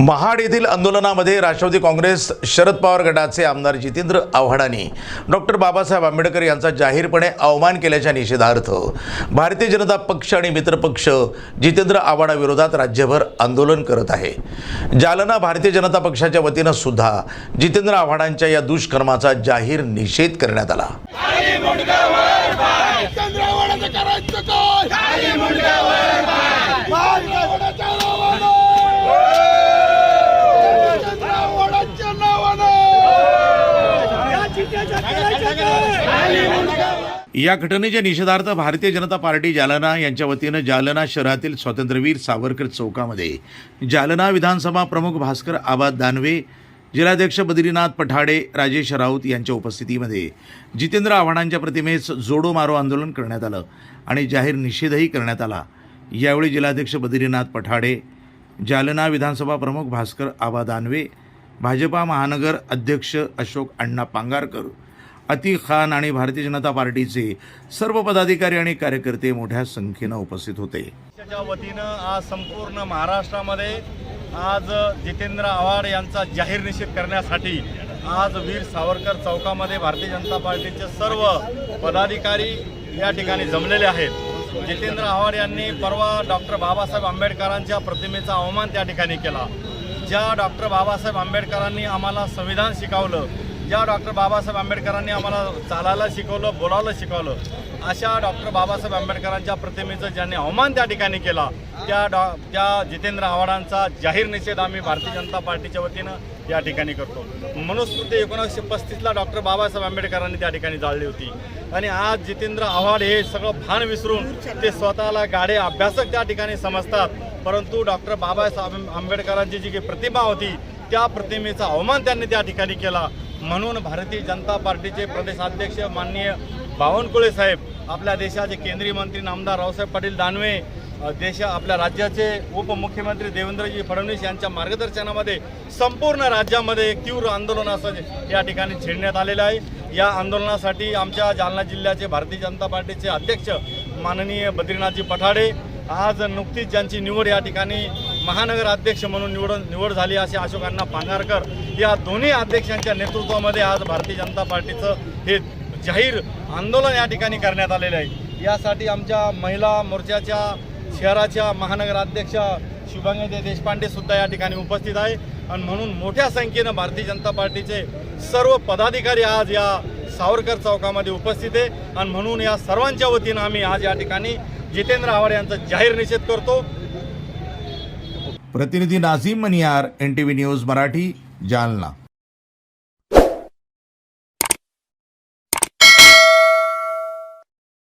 महाड येथील आंदोलनामध्ये राष्ट्रवादी काँग्रेस शरद पवार गटाचे आमदार जितेंद्र आव्हाडांनी डॉक्टर बाबासाहेब आंबेडकर यांचा जाहीरपणे अवमान केल्याच्या निषेधार्थ भारतीय जनता पक्ष आणि मित्रपक्ष जितेंद्र आव्हाडाविरोधात राज्यभर आंदोलन करत आहे. जालना भारतीय जनता पक्षाच्या वतीनं सुद्धा जितेंद्र आव्हाडांच्या या दुष्कर्माचा जाहीर निषेध करण्यात आला. करायचं या घटनेच्या निषेधार्थ भारतीय जनता पार्टी जालना यांच्या वतीनं जालना शहरातील स्वातंत्र्यवीर सावरकर चौकामध्ये जालना विधानसभा प्रमुख भास्कर आबाद दानवे जिल्हाध्यक्ष बद्रीनाथ पठाडे राजेश राऊत यांच्या उपस्थितीमध्ये जितेंद्र आव्हाडांच्या प्रतिमेस जोडो मारो आंदोलन करण्यात आलं आणि जाहीर निषेधही करण्यात आला. यावेळी जिल्हाध्यक्ष बद्रीनाथ पठाडे जालना विधानसभा प्रमुख भास्कर आबा दानवे भाजपा महानगर अध्यक्ष अशोक अण्णा पांगारकर अतिक खान आणि भारतीय जनता पार्टीचे सर्व पदाधिकारी आणि कार्यकर्ते मोठ्या संख्येनं उपस्थित होते. वतीनं आज संपूर्ण महाराष्ट्रामध्ये आज जितेंद्र आव्हाड यांचा जाहीर निषेध करण्यासाठी आज वीर सावरकर चौकामध्ये भारतीय जनता पार्टीचे सर्व पदाधिकारी या ठिकाणी जमलेले आहेत. जितेंद्र आव्हाड यांनी परवा डॉक्टर बाबासाहेब आंबेडकरांच्या प्रतिमेचा अवमान त्या ठिकाणी केला. ज्या डॉक्टर बाबासाहेब आंबेडकरांनी आम्हाला संविधान शिकवलं ज्या डॉक्टर बाबासाहेब आंबेडकरांनी आम्हाला चालायला शिकवलं बोलायला शिकवलं अशा डॉक्टर बाबासाहेब आंबेडकरांच्या प्रतिमेचं ज्यांनी अवमान त्या ठिकाणी केला त्या डॉ त्या जितेंद्र आव्हाडांचा जाहीर निषेध आम्ही भारतीय जनता पार्टीच्या वतीनं या ठिकाणी करतो. मनुस्मृती एकोणीसशे पस्तीसला डॉक्टर बाबासाहेब आंबेडकरांनी त्या ठिकाणी जाळली होती. आणि आज जितेंद्र आव्हाड हे सगळं भान विसरून ते स्वतःला गाडे अभ्यासक त्या ठिकाणी समजतात. परंतु डॉक्टर बाबासाहेब आंबेडकरांची जी काही प्रतिमा होती त्या प्रतिमेचा अवमान त्यांनी त्या ठिकाणी केला. म्हणून भारतीय जनता पार्टीचे प्रदेशाध्यक्ष माननीय बावनकुळे साहेब आपल्या देशाचे केंद्रीय मंत्री नामदार रावसाहेब पाटील दानवे देश आपल्या राज्याचे उपमुख्यमंत्री देवेंद्रजी फडणवीस यांच्या मार्गदर्शनामध्ये संपूर्ण राज्यामध्ये एक तीव्र आंदोलन असं या ठिकाणी छेडण्यात आलेलं आहे. या आंदोलनासाठी आमच्या जालना जिल्ह्याचे भारतीय जनता पार्टीचे अध्यक्ष माननीय बद्रीनाथजी पठाडे आज नुकतीच ज्यांची निवड या ठिकाणी महानगर अध्यक्ष म्हणून निवड निवड झाली असे अशोकांना पांगारकर या दोन्ही अध्यक्षांच्या नेतृत्वामध्ये आज भारतीय जनता पार्टीचं हे जाहीर आंदोलन या ठिकाणी करण्यात आलेलं आहे. यासाठी आमच्या महिला मोर्चाच्या शहराच्या महानगर अध्यक्ष शुभांगी देशपांडे सुद्धा या ठिकाणी उपस्थित आहे. आणि म्हणून मोठ्या संख्येनं भारतीय जनता पार्टीचे सर्व पदाधिकारी आज या सावरकर चौकामध्ये उपस्थित आहे. आणि म्हणून या सर्वांच्या वतीनं आम्ही आज या ठिकाणी जितेंद्र आव्हाड यांचा जाहीर निषेध करतो. प्रतिनिधी Nazim Maniyar N T V news Marathi Jalna.